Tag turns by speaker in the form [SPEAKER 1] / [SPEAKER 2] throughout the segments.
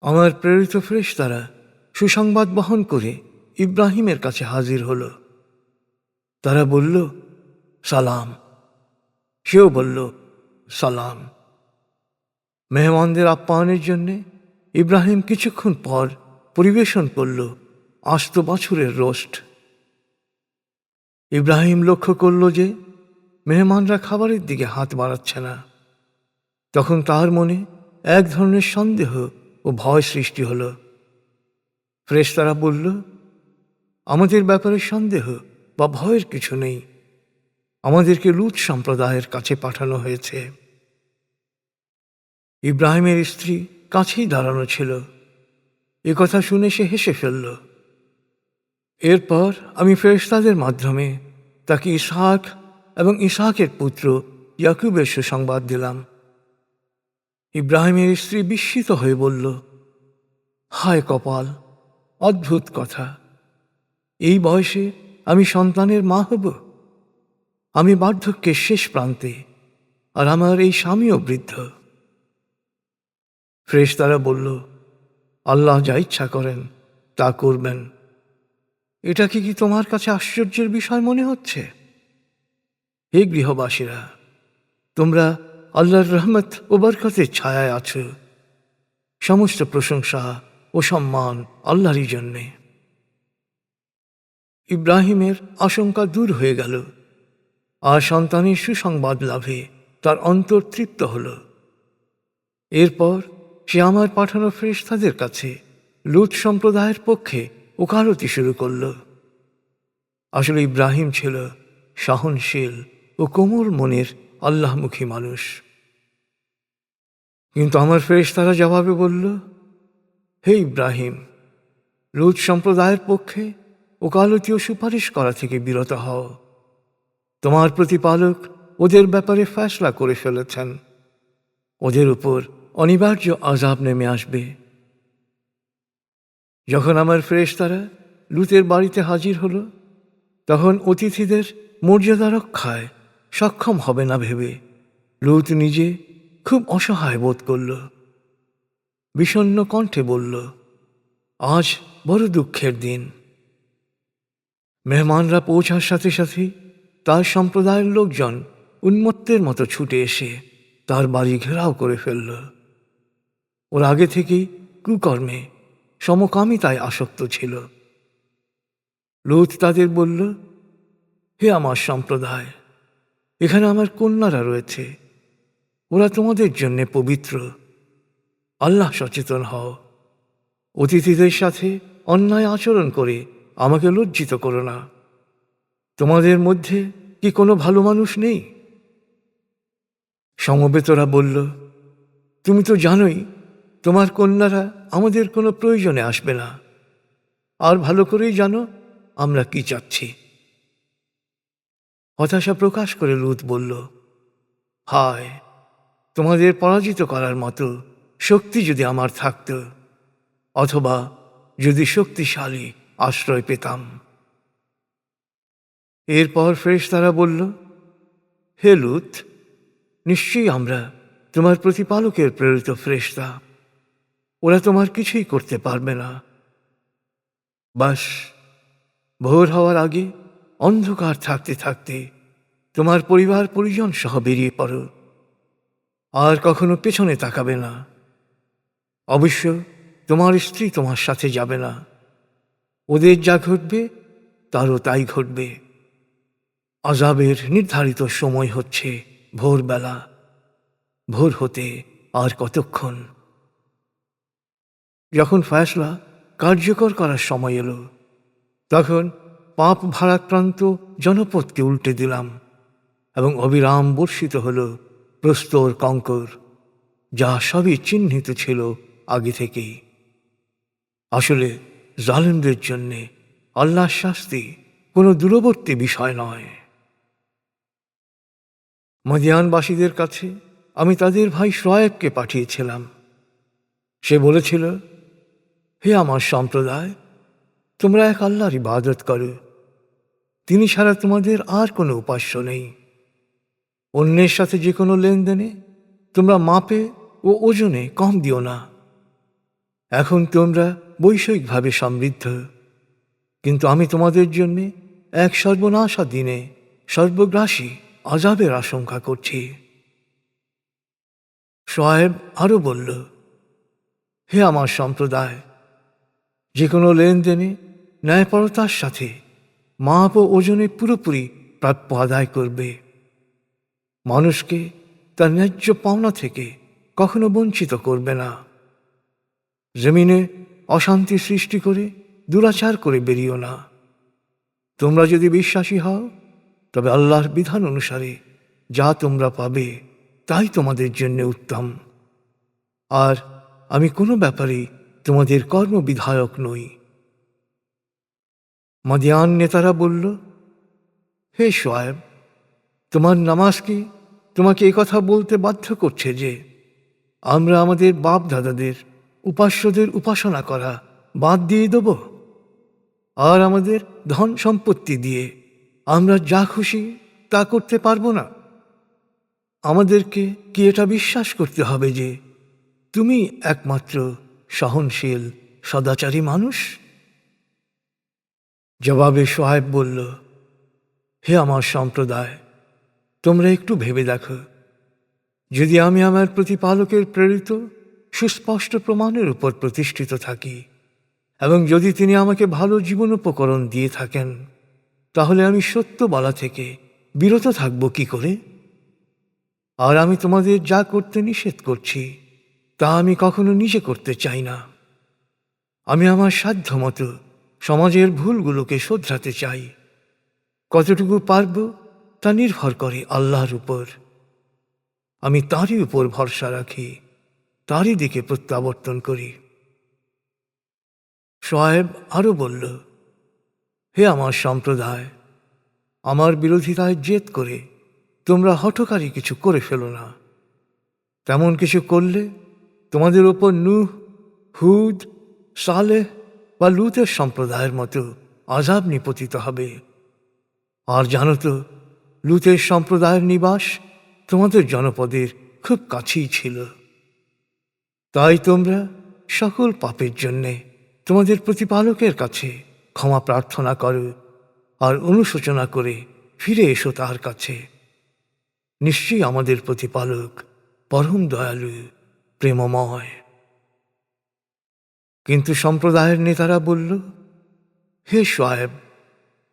[SPEAKER 1] আমার প্রেরিত ফ্রেশ তারা সুসংবাদ বহন করে ইব্রাহিমের কাছে হাজির হল। তারা বলল, সালাম। সেও বলল, সালাম। মেহমানদের আপ্যায়নের জন্যে ইব্রাহিম কিছুক্ষণ পর পরিবেশন করল আস্ত বছরের রোস্ট। ইব্রাহিম লক্ষ্য করল যে মেহমানরা খাবারের দিকে হাত বাড়াচ্ছে না। তখন তার মনে এক ধরনের সন্দেহ ও ভয় সৃষ্টি হল। ফ্রেশতারা বলল, আমাদের ব্যাপারে সন্দেহ বা ভয়ের কিছু নেই। আমাদেরকে লুট সম্প্রদায়ের কাছে পাঠানো হয়েছে। ইব্রাহিমের স্ত্রী কাছেই দাঁড়ানো ছিল। এ কথা শুনে সে হেসে ফেলল, এরপর আমি ফেরেশতাদের মাধ্যমে তাকে ইসহাক এবং ইসহাকের পুত্র ইয়াকুবের সুসংবাদ দিলাম। ইব্রাহিমের স্ত্রী বিস্মিত হয়ে বলল, হায় কপাল, অদ্ভুত কথা। এই বয়সে আমি সন্তানের মা হব। আমি বার্ধক্যের শেষ প্রান্তে আর আমার এই স্বামীও বৃদ্ধ। ফ্রেশ তারা বলল, আল্লাহ যা ইচ্ছা করেন, তা করবেন। এটা কি কি তোমার কাছে আশ্চর্যের বিষয় মনে হচ্ছে? হে গৃহবাসীরা, তোমরা আল্লাহর রহমত ও বরকতের ছায়ায় আছো। সমস্ত প্রশংসা ও সম্মান আল্লাহরই জন্যে। ইব্রাহিমের আশঙ্কা দূর হয়ে গেল। আর সন্তানের সুসংবাদ লাভে তার অন্তর তৃপ্ত হল। এরপর সে আমার পাঠানো ফেরেশতাদের কাছে লুত সম্প্রদায়ের পক্ষে ওকালতি শুরু করল। আসলে ইব্রাহিম ছিল সহনশীল ও কোমল মনের আল্লাহমুখী মানুষ। কিন্তু আমার ফেরেশতারা জবাবে বলল, হে ইব্রাহিম, লুত সম্প্রদায়ের পক্ষে ওকালতি ও সুপারিশ করা থেকে বিরত হও। তোমার প্রতিপালক ওদের ব্যাপারে ফ্যাসলা করে ফেলেছেন। ওদের উপর অনিবার্য আজাব নেমে আসবে। যখন আমার ফেরেশতারা লুতের বাড়িতে হাজির হলো, তখন অতিথিদের মর্যাদা রক্ষায় সক্ষম হবে না ভেবে লুত নিজে খুব অসহায় বোধ করল। বিষণ্ন কণ্ঠে বলল, আজ বড় দুঃখের দিন। মেহমানরা পৌঁছার সাথে সাথে তার সম্প্রদায়ের লোকজন উন্মত্তের মতো ছুটে এসে তার বাড়ি ঘেরাও করে ফেলল। ওর আগে থেকেই কুকর্মে সমকামিতায় আসক্ত ছিল। লুত তাদের বলল, হে আমার সম্প্রদায় এখানে আমার কন্যারা রয়েছে। ওরা তোমাদের জন্যে পবিত্র। আল্লাহ সচেতন হও। অতিথিদের সাথে অন্যায় আচরণ করে আমাকে লজ্জিত করো না। তোমাদের মধ্যে কি কোনো ভালো মানুষ নেই? সমবেতরা বলল, তুমি তো জানোই, তোমার কন্যারা আমাদের কোনো প্রয়োজনে আসবে না। আর ভালো করেই জানো আমরা কি চাচ্ছি। হতাশা প্রকাশ করে লুত বলল, হায়, তোমাদের পরাজিত করার মতো শক্তি যদি আমার থাকত, অথবা যদি শক্তিশালী আশ্রয় পেতাম? এরপর ফ্রেশ তারা বলল, হে লুত, নিশ্চয়ই আমরা তোমার প্রতিপালকের প্রেরিত ফ্রেশতা। ওরা তোমার কিছুই করতে পারবে না। বাস, ভোর হওয়ার আগে অন্ধকার থাকতে থাকতে তোমার পরিবার পরিজন সহ বেরিয়ে পড়ো। আর কখনো পেছনে তাকাবে না। অবশ্য তোমার স্ত্রী তোমার সাথে যাবে না। ওদের যা ঘটবে, তারও তাই ঘটবে। আজাবের নির্ধারিত সময় হচ্ছে ভোরবেলা। ভোর হতে আর কতক্ষণ? যখন ফয়সলা কার্যকর করার সময় এলো, তখন পাপ ভারাক্রান্ত জনপদকে উল্টে দিলাম এবং অবিরাম বর্ষিত হল প্রস্তর কঙ্কর, যা সবই চিহ্নিত ছিল আগে থেকেই। আসলে জালেমদের জন্যে আল্লাহর শাস্তি কোনো দূরবর্তী বিষয় নয়। মদিয়ানবাসীদের কাছে আমি তাদের ভাই শোয়েবকে পাঠিয়েছিলাম। সে বলেছিল, হে আমার সম্প্রদায়, তোমরা এক আল্লাহর ইবাদত করো। তিনি ছাড়া তোমাদের আর কোনো উপাস্য নেই। অন্যের সাথে যে কোনো লেনদেনে তোমরা মাপে ও ওজনে কম দিও না। এখন তোমরা বৈষয়িকভাবে সমৃদ্ধ। কিন্তু আমি তোমাদের জন্যে এক সর্বনাশা দিনে সর্বগ্রাসী আজাবের আশঙ্কা করছি। সোয়েব আরও বলল, হে আমার সম্প্রদায়, যে কোনো লেনদেনে ন্যায়পরতার সাথে মাপ ও ওজনে পুরোপুরি প্রাপ্য আদায় করবে। মানুষকে তার ন্যায্য পাওনা থেকে কখনো বঞ্চিত করবে না। জমিনে অশান্তি সৃষ্টি করে দুরাচার করে বেরিও না। তোমরা যদি বিশ্বাসী হও, তবে আল্লাহর বিধান অনুসারে যা তোমরা পাবে, তাই তোমাদের জন্য উত্তম। আর আমি কোনো ব্যাপারে তোমাদের কর্মবিধায়ক নই। মাদিয়ান নেতারা বলল, হে সোয়েব তোমার নামাজ কি? তোমাকে কথা বলতে বাধ্য করছে যে, আমরা আমাদের বাপ দাদাদের উপাস্যদের উপাসনা করা বাদ দিয়ে দেব। আর আমাদের ধন সম্পত্তি দিয়ে আমরা যা খুশি তা করতে পারব না। আমাদেরকে কি এটা বিশ্বাস করতে হবে যে, তুমি একমাত্র সহনশীল, সদাচারী মানুষ? জবাবে সোহেব বলল, হে আমার সম্প্রদায়, তোমরা একটু ভেবে দেখো। যদি আমি আমার প্রতিপালকের প্রেরিত, সুস্পষ্ট প্রমাণের উপর প্রতিষ্ঠিত থাকি, এবং যদি তিনি আমাকে ভালো জীবন উপকরণ দিয়ে থাকেন, তাহলে আমি সত্য বলা থেকে বিরত থাকব কি করে? আর আমি তোমাদের যা করতে নিষেধ করছি, তা আমি কখনো নিজে করতে চাই না। আমি আমার সাধ্য মতো সমাজের ভুলগুলোকে শোধরাতে চাই। কতটুকু পারব তা নির্ভর করে আল্লাহর উপর। আমি তারই উপর ভরসা রাখি, তারই দিকে প্রত্যাবর্তন করি। সোয়েব আরও বলল, হে আমার সম্প্রদায়, আমার বিরোধিতায় জেদ করে তোমরা হঠকারী কিছু করে ফেলো না। তেমন কিছু করলে তোমাদের ওপর নূহ, হুদ, সালেহ বা লুতের সম্প্রদায়ের মতো আজাব নিপতিত হবে। আর জানো তো, লুতের সম্প্রদায়ের নিবাস তোমাদের জনপদের খুব কাছেই ছিল। তাই তোমরা সকল পাপের জন্যে তোমাদের প্রতিপালকের কাছে ক্ষমা প্রার্থনা করো আর অনুশোচনা করে ফিরে এসো তার কাছে। নিশ্চয়ই আমাদের প্রতিপালক পরম দয়ালু, প্রেমময়। কিন্তু সম্প্রদায়ের নেতারা বলল, হে সোয়েব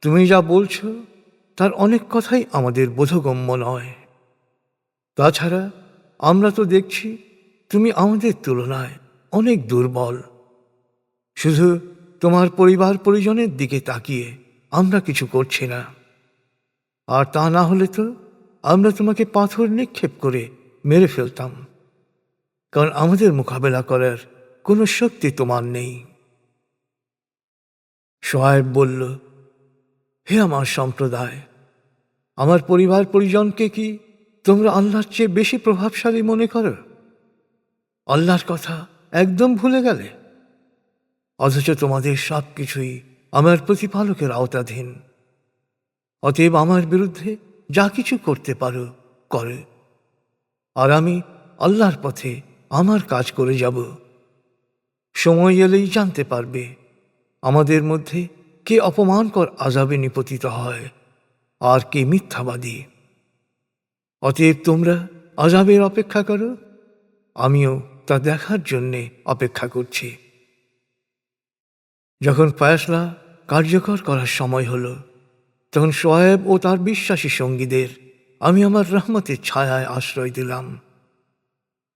[SPEAKER 1] তুমি যা বলছ, তার অনেক কথাই আমাদের বোধগম্য নয়। তাছাড়া আমরা তো দেখছি তুমি আমাদের তুলনায় অনেক দুর্বল। শুধু তোমার পরিবার পরিজনের দিকে তাকিয়ে আমরা কিছু করছি না। আর তা না হলে তো আমরা তোমাকে পাথর নিক্ষেপ করে মেরে ফেলতাম। কারণ আমাদের মোকাবেলা করার কোনো শক্তি তোমার নেই। সোয়েব বলল, হে আমার সম্প্রদায়, আমার পরিবার পরিজনকে কি তোমরা আল্লাহর চেয়ে বেশি প্রভাবশালী মনে করো? আল্লাহর কথা একদম ভুলে গেলে? অথচ তোমাদের সব কিছুই আমার প্রতিপালকের আওতাধীন। অতএব আমার বিরুদ্ধে যা কিছু করতে পারো, করে। আর আমি আল্লাহর পথে আমার কাজ করে যাব। সময় এলেই জানতে পারবে, আমাদের মধ্যে কে অপমানকর আজাবে নিপতিত হয়, আর কে মিথ্যাবাদী। অতএব তোমরা আজাবের অপেক্ষা করো, আমিও তা দেখার জন্যে অপেক্ষা করছি। যখন ফয়সলা কার্যকর করার সময় হলো, তখন সোয়েব ও তার বিশ্বাসী সঙ্গীদের আমি আমার রহমতের ছায়ায় আশ্রয় দিলাম।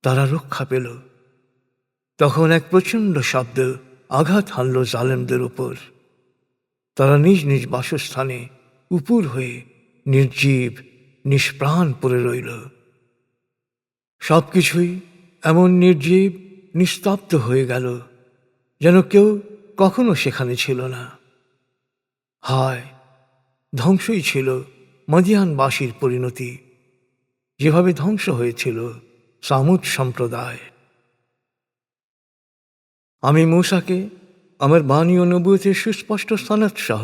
[SPEAKER 1] তারা রক্ষা পেল। তখন এক প্রচণ্ড শব্দ আঘাত হানল জালেমদের উপর। তারা নিজ নিজ বাসস্থানে উপুর হয়ে নির্জীব, নিষ্প্রাণ পড়ে রইল। সব কিছুই এমন নির্জীব, নিস্তব্ধ হয়ে গেল যেন কেউ কখনো সেখানে ছিল না। হায়, ধ্বংসই ছিল মদিয়ানবাসীর পরিণতি। যেভাবে ধ্বংস হয়েছিল সামুদ সম্প্রদায়। আমি মূসাকে, আমার বাণী ও নবুয়তের সুস্পষ্ট সনদ সহ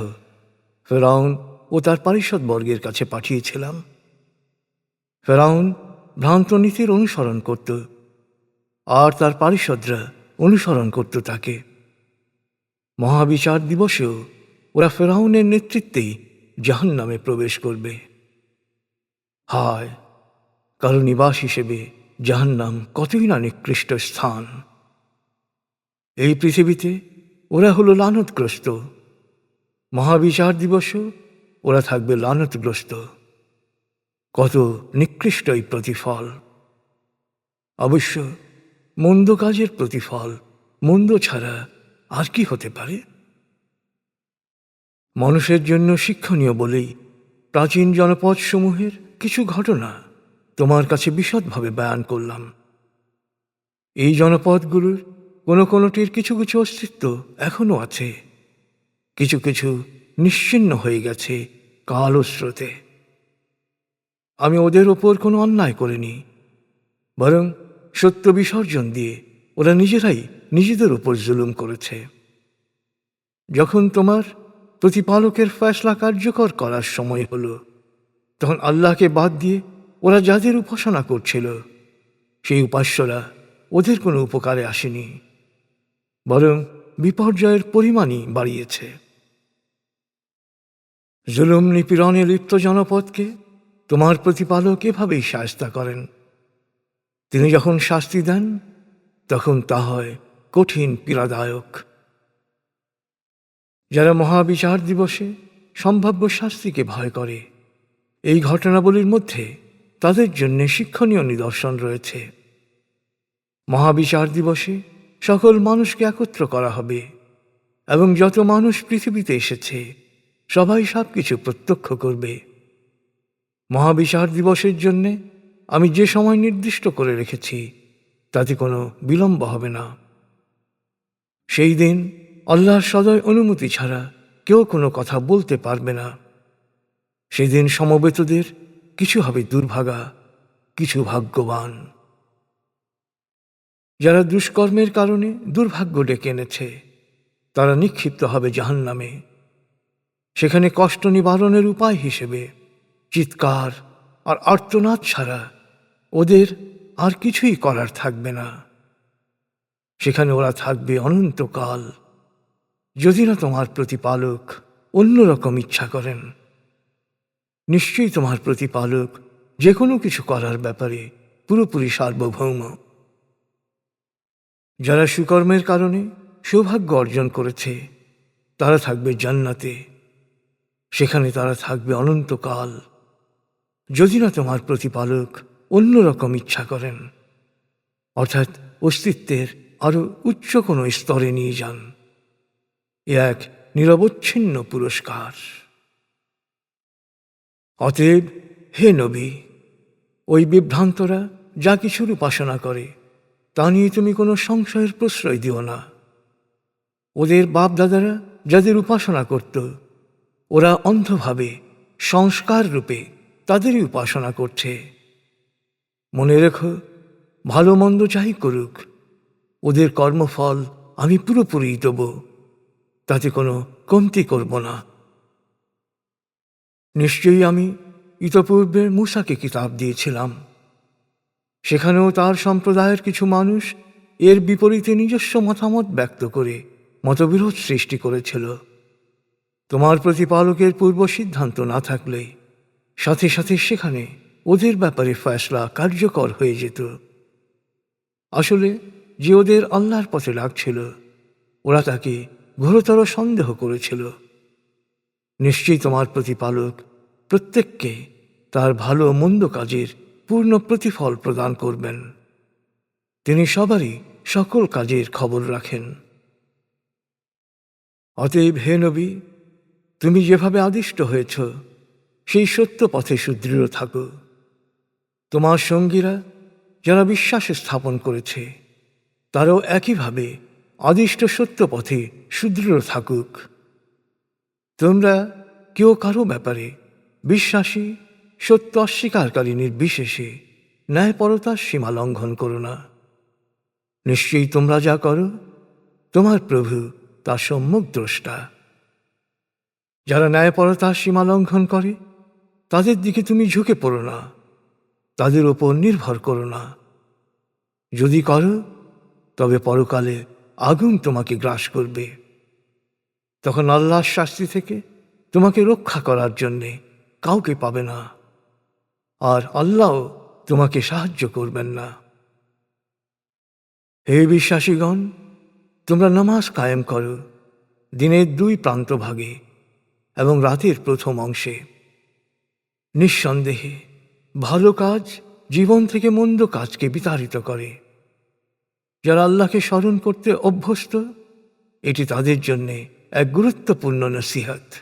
[SPEAKER 1] ফেরাউন ও তার বর্গের কাছে পাঠিয়েছিলাম। ফেরাউন ভ্রান্ত নীতির অনুসরণ করত, আর তার পারিষদরা অনুসরণ করত তাকে। মহাবিচার দিবসেও ওরা ফেরাউনের নেতৃত্বেই জাহান নামে প্রবেশ করবে। হায়, কারও নিবাস হিসেবে জাহান্নাম কতই না নিকৃষ্ট স্থান। এই পৃথিবীতে ওরা হলো লানতগ্রস্ত। মহাবিচার দিবসও ওরা থাকবে লানতগ্রস্ত। কত নিকৃষ্ট এই প্রতিফল। অবশ্য মন্দ কাজের প্রতিফল, মন্দ ছাড়া আর কি হতে পারে? মানুষের জন্য শিক্ষণীয় বলেই প্রাচীন জনপদসমূহের কিছু ঘটনা তোমার কাছে বিশদভাবে বয়ান করলাম। এই জনপদগুলোর কোনো কোনোটির কিছু কিছু অস্তিত্ব এখনও আছে। কিছু কিছু নিশ্চিন্ন হয়ে গেছে কালো স্রোতে। আমি ওদের ওপর কোনো অন্যায় করিনি, বরং সত্য বিসর্জন দিয়ে ওরা নিজেরাই নিজেদের উপর জুলুম করেছে। যখন তোমার প্রতিপালকের ফয়সলা কার্যকর করার সময় হলো, তখন আল্লাহকে বাদ দিয়ে ওরা যাদের উপাসনা করছিল, সেই উপাস্যরা ওদের কোনো উপকারে আসেনি। বরং বিপর্যয়ের পরিমাণই বাড়িয়েছে। জুলুম নিপীড়নে লিপ্ত জনপদকে তোমার প্রতিপালক এভাবেই শাস্তা করেন। তিনি যখন শাস্তি দেন, তখন তা হয় কঠিন পীড়াদায়ক। যারা মহাবিচার দিবসে সম্ভাব্য শাস্তিকে ভয় করে, এই ঘটনাবলীর মধ্যে তাদের জন্য শিক্ষণীয় নিদর্শন রয়েছে। মহাবিচার দিবসে সকল মানুষকে একত্র করা হবে। এবং যত মানুষ পৃথিবীতে এসেছে, সবাই সব কিছু প্রত্যক্ষ করবে। মহাবিচার দিবসের জন্যে আমি যে সময় নির্দিষ্ট করে রেখেছি, তাতে কোনো বিলম্ব হবে না। সেই দিন আল্লাহর সদয় অনুমতি ছাড়া কেউ কোনো কথা বলতে পারবে না। সেদিন সমবেতদের কিছু হবে দুর্ভাগা, কিছু ভাগ্যবান। যারা দুষ্কর্মের কারণে দুর্ভাগ্য ডেকে এনেছে, তারা নিক্ষিপ্ত হবে জাহান্নামে। সেখানে কষ্ট নিবারণের উপায় হিসেবে চিৎকার আর আর্তনাদ ছাড়া ওদের আর কিছুই করার থাকবে না। সেখানে ওরা থাকবে অনন্তকাল। যদি না তোমার প্রতিপালক অন্যরকম ইচ্ছা করেন, নিশ্চয়ই তোমার প্রতিপালক যে কোনো কিছু করার ব্যাপারে পুরোপুরি সার্বভৌম। যারা সুকর্মের কারণে সৌভাগ্য অর্জন করেছে, তারা থাকবে জান্নাতে। সেখানে তারা থাকবে অনন্তকাল। যদি না তোমার প্রতিপালক অন্যরকম ইচ্ছা করেন, অর্থাৎ অস্তিত্বের আরও উচ্চ কোনো স্তরে নিয়ে যান। এ এক নিরবচ্ছিন্ন পুরস্কার। অতএব হে নবী, ওই বিভ্রান্তরা যা কিছুর উপাসনা করে তা নিয়ে তুমি কোনো সংশয়ের প্রশ্রয় দিও না। ওদের বাপ দাদারা যাদের উপাসনা করত, ওরা অন্ধভাবে, সংস্কার রূপে তাদেরই উপাসনা করছে। মনে রেখো, ভালো মন্দ যাই করুক, ওদের কর্মফল আমি পুরোপুরি দেব, তাতে কোনো কমতি করব না। নিশ্চয়ই আমি ইতপূর্বে মূসাকে কিতাব দিয়েছিলাম। সেখানেও তার সম্প্রদায়ের কিছু মানুষ এর বিপরীতে নিজস্ব মতামত ব্যক্ত করে মতবিরোধ সৃষ্টি করেছিল। তোমার প্রতিপালকের পূর্ব সিদ্ধান্ত না থাকলে সাথে সাথে সেখানে ওদের ব্যাপারে ফয়সলা কার্যকর হয়ে যেত। আসলে যে ওদের আল্লাহর পথে লাগছিল, ওরা তাকে ঘোরতর সন্দেহ করেছিল। নিশ্চয়ই তোমার প্রতিপালক প্রত্যেককে তার ভালো মন্দ কাজের পূর্ণ প্রতিফল প্রদান করবেন। তিনি সবারই সকল কাজের খবর রাখেন। অতএব হে নবী, তুমি যেভাবে আদিষ্ট হয়েছ, সেই সত্য পথে সুদৃঢ় থাকো। তোমার সঙ্গীরা যারা বিশ্বাস স্থাপন করেছে, তারাও একইভাবে আদিষ্ট সত্য পথে সুদৃঢ় থাকুক। তোমরা কেউ কারও ব্যাপারে বিশ্বাসী সত্য অস্বীকারী নির্বিশেষে ন্যায়পরতার সীমা লঙ্ঘন করো না। নিশ্চয়ই তোমরা যা করো, তোমার প্রভু তা সম্যক দ্রষ্টা। যারা ন্যায়পরতার সীমা লঙ্ঘন করে, তাদের দিকে তুমি ঝুঁকে পড়ো না, তাদের ওপর নির্ভর করো না। যদি করো, তবে পরকালে আগুন তোমাকে গ্রাস করবে। তখন আল্লাহর শাস্তি থেকে তোমাকে রক্ষা করার জন্যে কাউকে পাবে না। আর আল্লাহ তোমাকে সাহায্য করবেন না। হে বিশ্বাসীগণ, তোমরা নামাজ কায়েম করো, দিনের দুই প্রান্ত ভাগে এবং রাতের প্রথম অংশে। নিঃসন্দেহে ভালো কাজ জীবন থেকে মন্দ কাজকে বিতাড়িত করে। যারা আল্লাহকে স্মরণ করতে অভ্যস্ত, এটি তাদের জন্যে এক গুরুত্বপূর্ণ নসিহত।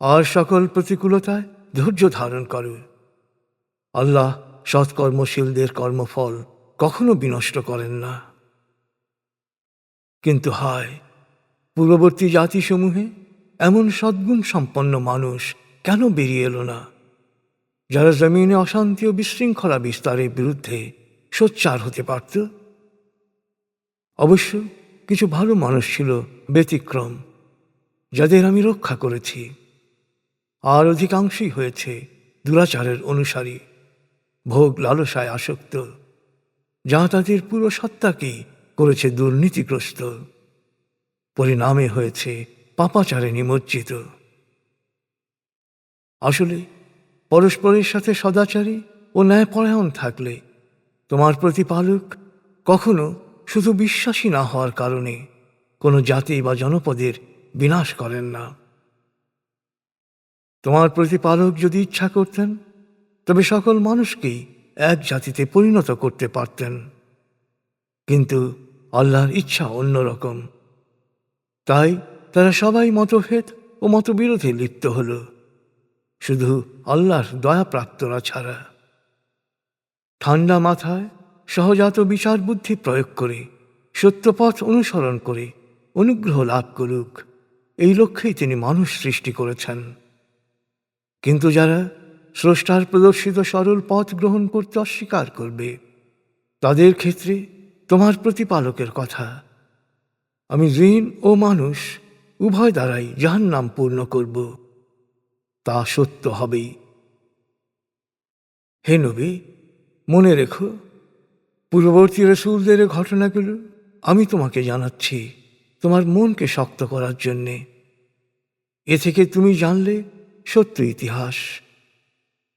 [SPEAKER 1] আর সকল প্রতিকূলতায় ধৈর্য ধারণ করো। আল্লাহ সৎকর্মশীলদের কর্মফল কখনো বিনষ্ট করেন না। কিন্তু হায়, পূর্ববর্তী জাতিসমূহে এমন সদ্গুণ সম্পন্ন মানুষ কেন বেরিয়ে এলো না? যারা জমিনে অশান্তি ও বিশৃঙ্খলা বিস্তারের বিরুদ্ধে সোচ্চার হতে পারত? অবশ্য কিছু ভালো মানুষ ছিল ব্যতিক্রম, যাদের আমি রক্ষা করেছি। আর অধিকাংশই হয়েছে দুরাচারের অনুসারী। ভোগ লালসায় আসক্ত। যা তাদের পুরো সত্তাকেই করেছে দুর্নীতিগ্রস্ত। পরিণামে হয়েছে পাপাচারে নিমজ্জিত আসলে পরস্পরের সাথে সদাচারী ও ন্যায়পরায়ণ থাকলে তোমার প্রতিপালক কখনো শুধু বিশ্বাসী না হওয়ার কারণে কোনো জাতি বা জনপদের বিনাশ করেন না। তোমার প্রতিপালক যদি ইচ্ছা করতেন তবে সকল মানুষকেই এক জাতিতে পরিণত করতে পারতেন। কিন্তু আল্লাহর ইচ্ছা অন্যরকম তাই তারা সবাই মতভেদ ও মতবিরোধে লিপ্ত হল। শুধু আল্লাহর দয়াপ্রাপ্তরা ছাড়া। ঠান্ডা মাথায় সহজাত বিচার বুদ্ধি প্রয়োগ করে, সত্যপথ অনুসরণ করে, অনুগ্রহ লাভ করুক, এই লক্ষ্যেই তিনি মানুষ সৃষ্টি করেছেন। কিন্তু যারা স্রষ্টার প্রদর্শিত সরল পথ গ্রহণ করতে অস্বীকার করবে। তাদের ক্ষেত্রে তোমার প্রতিপালকের কথা। আমি ঋণ ও মানুষ উভয় দ্বারাই যাহার নাম পূর্ণ করব। তা সত্য হবেই। হে নবী, মনে রেখো, পূর্ববর্তী রসুলদের ঘটনাগুলো আমি তোমাকে জানাচ্ছি তোমার মনকে শক্ত করার জন্যে। এ থেকে তুমি জানলে সত্য ইতিহাস।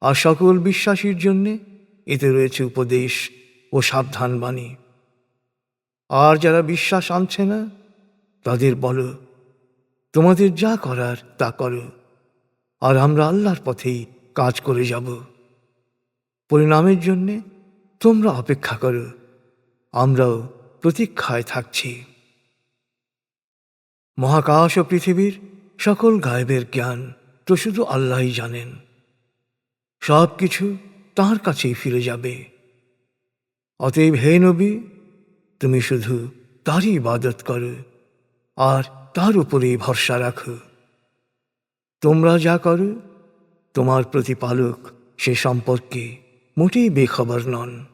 [SPEAKER 1] আর সকল বিশ্বাসীর জন্যে এতে রয়েছে উপদেশ ও সাবধান বাণী। আর যারা বিশ্বাস আনছে না, তাদের বলো, তোমাদের যা করার তা করো, আর আমরা আল্লাহর পথেই কাজ করে যাব। পরিণামের জন্যে তোমরা অপেক্ষা করো, আমরাও প্রতীক্ষায় থাকছি। মহাকাশ ও পৃথিবীর সকল গায়েবের জ্ঞান তো শুধু আল্লাহই জানেন। সব কিছু তাঁর কাছেই ফিরে যাবে। অতএব হে নবী, তুমি শুধু তারই ইবাদত করো, আর তার উপরেই ভরসা রাখো। তোমরা যা করো, তোমার প্রতিপালক সে সম্পর্কে মোটেই বেখবর নন।